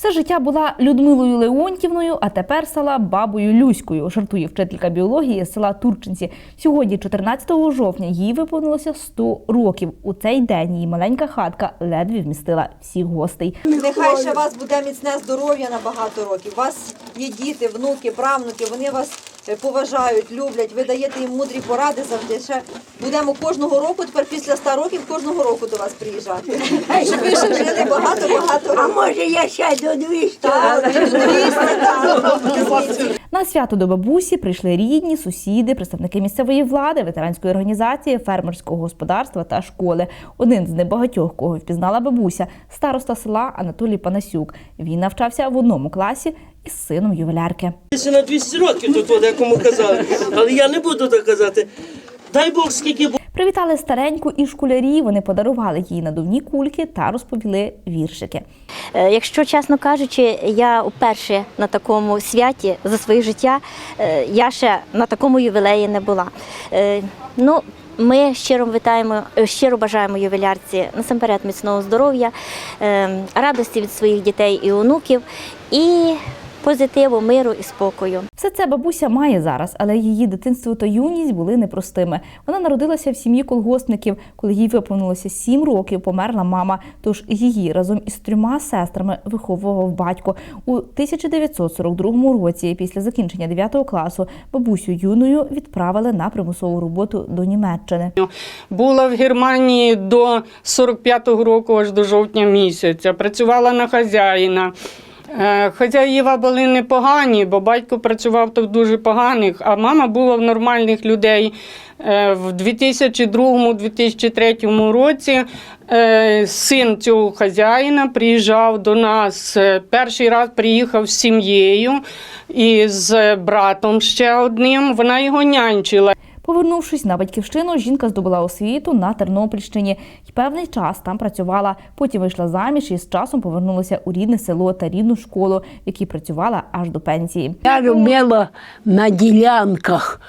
Все життя була Людмилою Леонтівною, а тепер стала бабою Люською, жартує вчителька біології з села Турчинці. Сьогодні, 14 жовтня, їй виповнилося 100 років. У цей день її маленька хатка ледве вмістила всіх гостей. Нехай ще вас буде міцне здоров'я на багато років. У вас є діти, внуки, правнуки, вони вас поважають, люблять, ви даєте їм мудрі поради завжди. Ще будемо кожного року, тепер після 100 років, кожного року до вас приїжджати. Щоб ви ще жили багато-багато А років. може я ще до 200? Так, до 200, так. На свято до бабусі прийшли рідні, сусіди, представники місцевої влади, ветеранської організації, фермерського господарства та школи. Один з небагатьох, кого впізнала бабуся, староста села Анатолій Панасюк. Він навчався в одному класі із сином ювелярки. На 200 років тут от якому казали. Але я не буду так казати. Дай Бог, скільки. Привітали стареньку і школярі. Вони подарували їй надувні кульки та розповіли віршики. Е, Якщо чесно кажучи, я вперше на такому святі за своє життя, е, я ще на такому ювілеї не була. Е, Ну, ми щиро вітаємо, щиро бажаємо ювілярці насамперед міцного здоров'я, радості від своїх дітей і онуків і позитиву, миру і спокою. Все це бабуся має зараз, але її дитинство та юність були непростими. Вона народилася в сім'ї колгоспників. Коли їй виповнилося сім років, померла мама. Тож її разом із трьома сестрами виховував батько. У 1942 році, після закінчення 9 класу, бабусю юною відправили на примусову роботу до Німеччини. Була в Германії до 45-го року, аж до жовтня місяця. Працювала на хазяїна. Е, Хазяїва були непогані, бо батько працював тут дуже поганих, а мама була в нормальних людей. Е, В 2002-2003 році е, син цього хазяїна приїжджав до нас. Перший раз приїхав з сім'єю і з братом ще одним. Вона його нянчила. Повернувшись на батьківщину, жінка здобула освіту на Тернопільщині і певний час там працювала. Потім вийшла заміж і з часом повернулася у рідне село та рідну школу, в якій працювала аж до пенсії. Я робила на ділянках.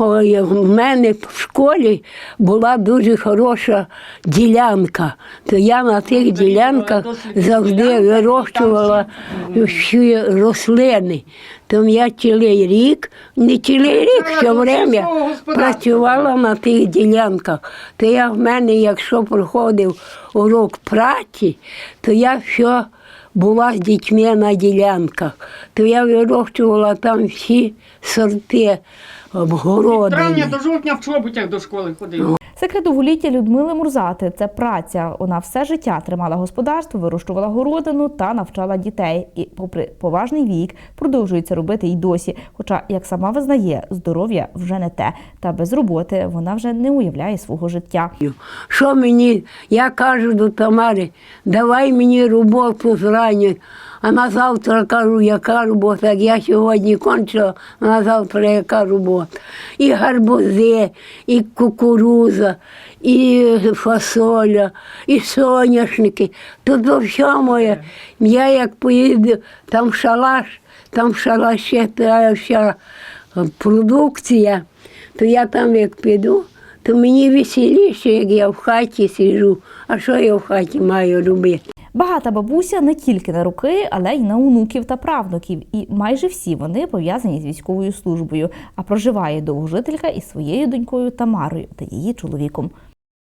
Ой, в мене в школі була дуже хороша ділянка. То я на тих ділянках завжди вирощувала всі рослини. То я цілий рік, не цілий рік, все время працювала на тих ділянках. То я в мене, якщо проходив урок праці, то я все була з дітьми на ділянках, то я вирощувала там всі сорти обгородені. до жовтня в чоботях до школи ходив. Секрет довголіття Людмили Мурзати це праця. Вона все життя тримала господарство, вирощувала городину та навчала дітей. І, попри поважний вік, продовжує це робити й досі. Хоча, як сама визнає, здоров'я вже не те. Та без роботи вона вже не уявляє свого життя. Що мені, я кажу до Тамари, давай мені роботу зранку. А на завтра кажу, яка робота, як я сьогодні кончила, а на завтра яка робота. І гарбузи, і кукуруза, і фасоля, і соняшники. Тут всього моє. Я як поїду, там шалаш, там шалаші та вся продукція, то я там як піду, то мені веселіше, як я в хаті сиджу. А що я в хаті маю робити? Багата бабуся не тільки на руки, але й на онуків та правнуків. І майже всі вони пов'язані з військовою службою. А проживає довгожителька із своєю донькою Тамарою та її чоловіком.